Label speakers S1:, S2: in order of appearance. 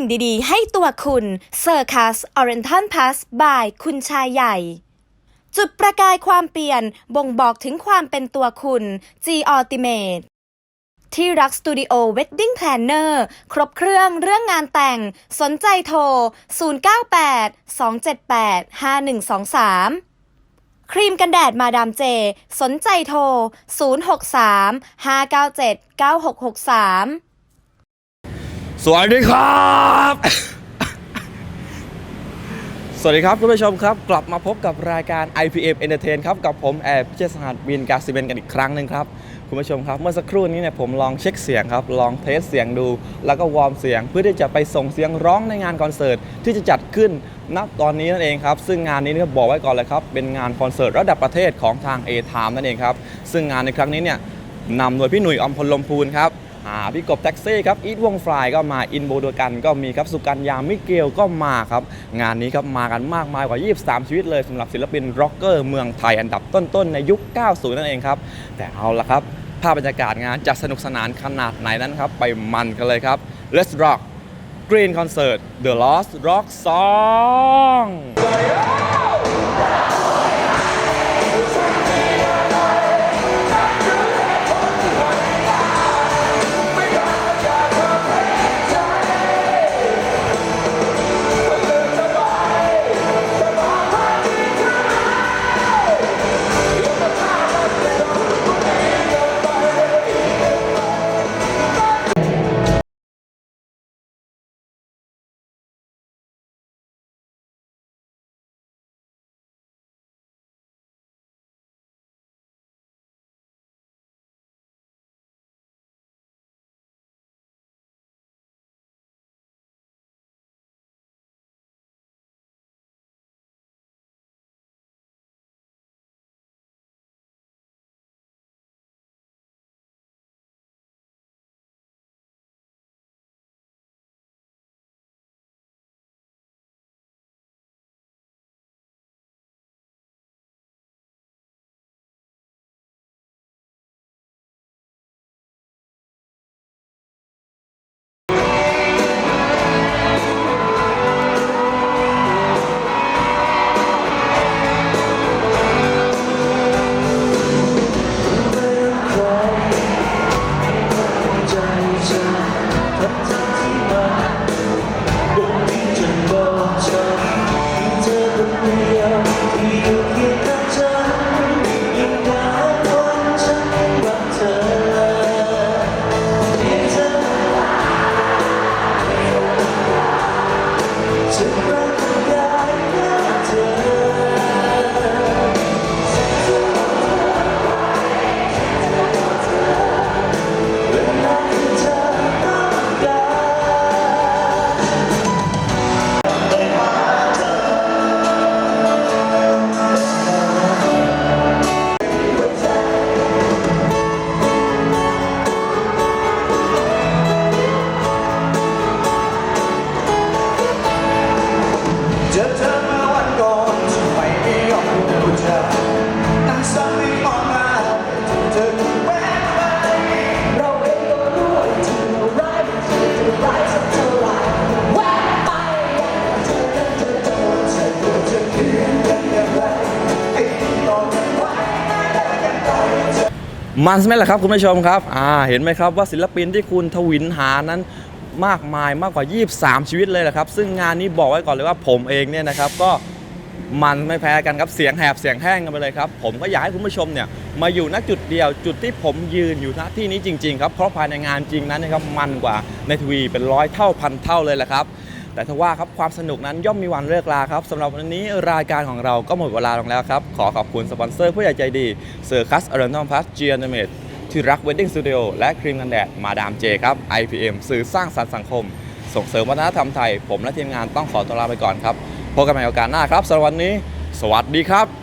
S1: สิ่งดีๆ ให้ตัวคุณเซอร์คัสออเรนทันพาสบายคุณชายใหญ่ จุดประกายความเปลี่ยนบ่งบอกถึงความเป็นตัวคุณ G Ultimate ที่รักสตูดิโอเวดดิ้งแพลนเนอร์ครบเครื่องเรื่องงานแต่ง สนใจโทร 098 278 5123 ครีมกันแดดมาดามเจ สนใจโทร 063 597 9663
S2: สวัสดีครับ สวัสดีครับคุณผู้ชมครับ กลับมาพบกับรายการ IPM Entertain ครับ กับผมแอบพิเชษสหัสวินกาซิเบนกันอีกครั้งหนึ่งครับ คุณผู้ชมครับ เมื่อสักครู่นี้เนี่ยผมลองเช็คเสียงครับ ลองเทสเสียงดู แล้วก็วอร์มเสียง เพื่อที่จะไปส่งเสียงร้องในงานคอนเสิร์ตที่จะจัดขึ้นณตอนนี้นั่นเองครับ ซึ่งงานนี้เนี่ยบอกไว้ก่อนเลยครับ เป็นงานคอนเสิร์ตระดับประเทศของทาง A Time นั่นเองครับ ซึ่งงานในครั้งนี้เนี่ยนำโดยพี่หนุ่ยอมพลลมพูนครับ อ่าพี่กบแท็กซี่ครับอีทวงฟลายก็มาอินโบโดกันก็มีครับสุกัญญามิเกลก็มาครับ งานนี้ครับมากันมากมายกว่า 23 ชีวิตเลยสำหรับศิลปินร็อกเกอร์เมืองไทยอันดับต้นๆ ในยุค 90 นั่นเองครับ แต่เอาละครับ ภาพบรรยากาศงานจะสนุกสนานขนาดไหนนั้นครับ ไปมันกันเลยครับ Let's Rock Green Concert The Lost Rock Song มันใช่ไหมล่ะครับคุณผู้ชมครับอ่าเห็นไหมครับว่าศิลปินที่คุณทวินหานั้นมากมายมากกว่า 23 ชีวิตเลยแหละครับ ซึ่งงานนี้บอกไว้ก่อนเลยว่าผมเองเนี่ยนะครับก็มันไม่แพ้กันครับเสียงแหบเสียงแห้งกันไปเลยครับ ผมก็อยากให้คุณผู้ชมเนี่ยมาอยู่ณจุดเดียวจุดที่ผมยืนอยู่ณที่นี้จริงๆครับเพราะภายในงานจริงนั้นนะครับมันกว่าในทวีเป็นร้อยเท่าพันเท่าเลยแหละครับ แต่ถ้าว่าครับความสนุกนั้นย่อมมีวันเลิกลาครับสำหรับวันนี้รายการของเราก็หมดเวลาลงแล้วครับ ขอขอบคุณสปอนเซอร์ผู้ใหญ่ใจดีเซอร์คัสอารอนอมพัสเจียนเมดที่รักเวดดิ้งสตูดิโอและครีมกันแดดมาดามเจครับ IPM สื่อสร้างสรรค์สังคม ส่งเสริมวัฒนธรรมไทย ผมและทีมงานต้องขอตัวลาไปก่อนครับพบกันใหม่โอกาสหน้าครับสำหรับวันนี้ สวัสดีครับ